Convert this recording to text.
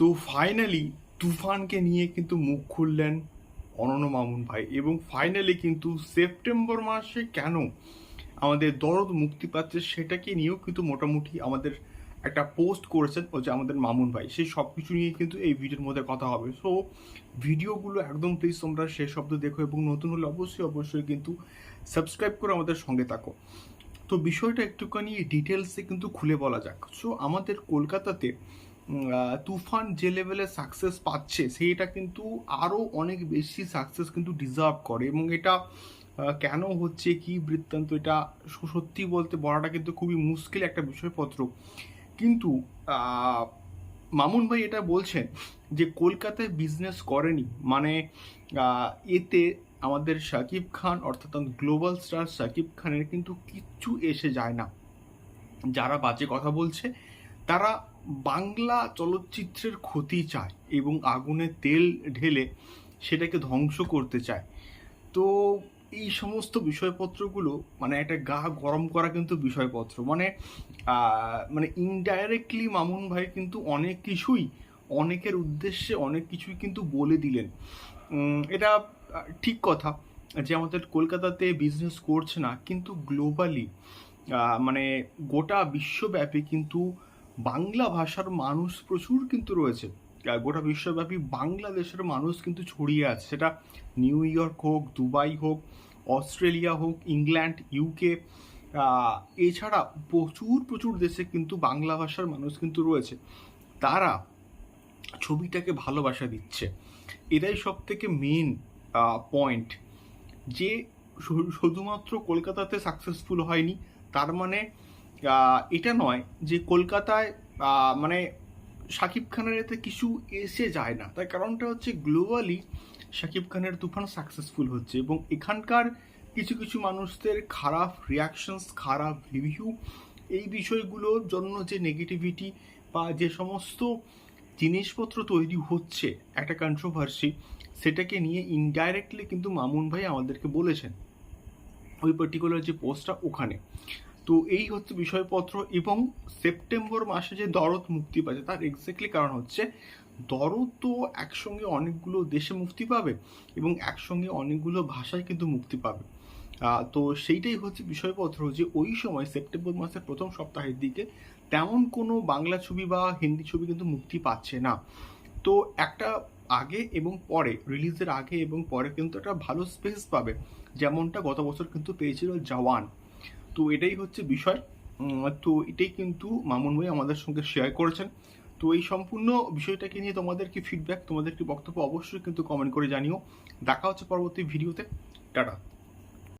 তো ফাইনালি তুফানকে নিয়ে কিন্তু মুখ খুললেন অনন্য মামুন ভাই এবং ফাইনালি কিন্তু সেপ্টেম্বর মাসে কেন আমাদের দরদ মুক্তি পাচ্ছে সেটাকে নিয়েও কিন্তু মোটামুটি আমাদের একটা পোস্ট করেছেন যে আমাদের মামুন ভাই। সেই সব কিছু নিয়ে কিন্তু এই ভিডিওর মধ্যে কথা হবে। সো ভিডিওগুলো একদম প্লিজ তোমরা শেষ শব্দ দেখো এবং নতুন হলে অবশ্যই অবশ্যই কিন্তু সাবস্ক্রাইব করে আমাদের সঙ্গে থাকো। তো বিষয়টা একটুখানি ডিটেলসে কিন্তু খুলে বলা যাক। সো আমাদের কলকাতাতে তুফান যে লেভেলে সাকসেস পাচ্ছে, সেইটা কিন্তু আরও অনেক বেশি সাকসেস কিন্তু ডিজার্ভ করে। এবং এটা কেন হচ্ছে, কি বৃত্তান্ত, এটা সত্যি বলতে বলাটা কিন্তু খুবই মুশকিল একটা বিষয়পত্র। কিন্তু মামুন ভাই এটা বলছেন যে কলকাতায় বিজনেস করেনি। মানে এতে আমাদের শাকিব খান, অর্থাৎ গ্লোবাল স্টার শাকিব খানের কিন্তু কিচ্ছু এসে যায় না। যারা বাজে কথা বলছে তারা বাংলা চলচ্চিত্রের ক্ষতি চায় এবং আগুনে তেল ঢেলে সেটাকে ধ্বংস করতে চায়। তো এই সমস্ত বিষয়পত্রগুলো মানে একটা গা গরম করা কিন্তু বিষয়পত্র। মানে মানে ইনডাইরেক্টলি মামুন ভাই কিন্তু অনেক কিছুই, অনেকের উদ্দেশ্যে অনেক কিছুই কিন্তু বলে দিলেন। এটা ঠিক কথা যে আমাদের কলকাতাতে বিজনেস করছে না, কিন্তু গ্লোবালি মানে গোটা বিশ্বব্যাপী কিন্তু বাংলা ভাষার মানুষ প্রচুর কিন্তু রয়েছে। গোটা বিশ্বব্যাপী বাংলাদেশের মানুষ কিন্তু ছড়িয়ে আছে। সেটা নিউ ইয়র্ক হোক, দুবাই হোক, অস্ট্রেলিয়া হোক, ইংল্যান্ড ইউকে এছাড়া প্রচুর প্রচুর দেশে কিন্তু বাংলা ভাষার মানুষ কিন্তু রয়েছে। তারা ছবিটাকে ভালোবাসা দিচ্ছে। এটাই সব থেকে মেন পয়েন্ট যে শুধুমাত্র কলকাতাতে সাকসেসফুল হয়নি, তার মানে এটা নয় যে কলকাতায় মানে শাকিব খানের এতে কিছু এসে যায় না। তার কারণটা হচ্ছে গ্লোবালি শাকিব খানের তুফান সাকসেসফুল হচ্ছে এবং এখানকার কিছু কিছু মানুষদের খারাপ রিয়াকশনস খারাপ রিভিউ এই বিষয়গুলোর জন্য যে নেগেটিভিটি বা যে সমস্ত জিনিসপত্র তৈরি হচ্ছে একটা কন্ট্রোভার্সি সেটাকে নিয়ে ইনডাইরেক্টলি কিন্তু মামুন ভাই আমাদেরকে বলেছেন। ওই পার্টিকুলার যে পোস্টটা ওখানে। তো এই হচ্ছে বিষয়পত্র এবং সেপ্টেম্বর মাসে যে দরদ মুক্তি পাচ্ছে, তার এক্স্যাক্টলি কারণ হচ্ছে দরদ তো একসঙ্গে অনেকগুলো দেশে মুক্তি পাবে এবং একসঙ্গে অনেকগুলো ভাষায় কিন্তু মুক্তি পাবে। তো সেইটাই হচ্ছে বিষয়পত্র যে ওই সময় সেপ্টেম্বর মাসের প্রথম সপ্তাহের দিকে তেমন কোনো বাংলা ছবি বা হিন্দি ছবি কিন্তু মুক্তি পাচ্ছে না। তো একটা আগে এবং পরে রিলিজের আগে এবং পরে কিন্তু একটা ভালো স্পেস পাবে, যেমনটা গত বছর কিন্তু পেয়েছিল জওয়ান। তো এটাই হচ্ছে বিষয়। তো এটাই কিন্তু মামুন ভাই আমাদের সঙ্গে শেয়ার করেছেন। তো এই সম্পূর্ণ বিষয়টাকে নিয়ে তোমাদের কি ফিডব্যাক তোমাদের কি বক্তব্য, অবশ্যই কিন্তু কমেন্ট করে জানিও। দেখা হচ্ছে পরবর্তী ভিডিওতে টাটা।